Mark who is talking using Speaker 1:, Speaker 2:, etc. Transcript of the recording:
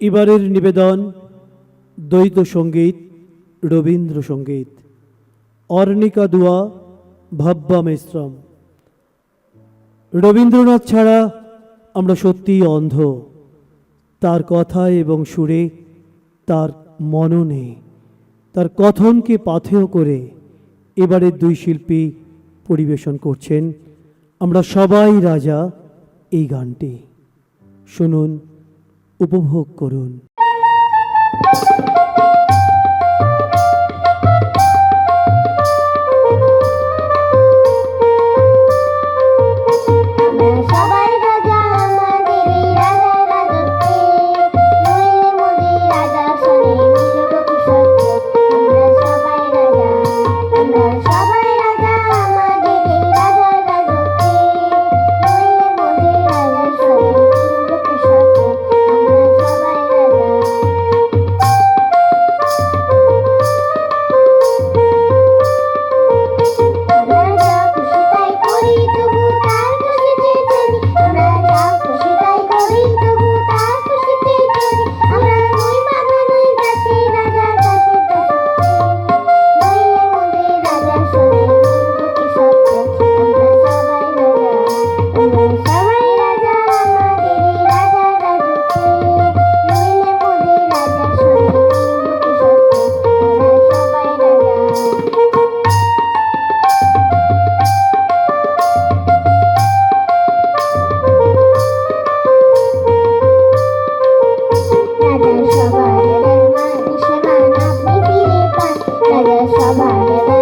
Speaker 1: এবারের নিবেদন দ্বৈত সংগীত রবীন্দ্রসঙ্গীত অর্ণিকা দুয়া, ভাব্বা মিশ্রম রবীন্দ্রনাথ ছাড়া আমরা সত্যিই অন্ধ। তার কথা এবং সুরে তার মননে তার কথনকে পাথেয় করে এবারের দুই শিল্পী পরিবেশন করছেন। আমরা সবাই রাজা এই গানটি। শুনুন। উপভোগ করুন। 买呗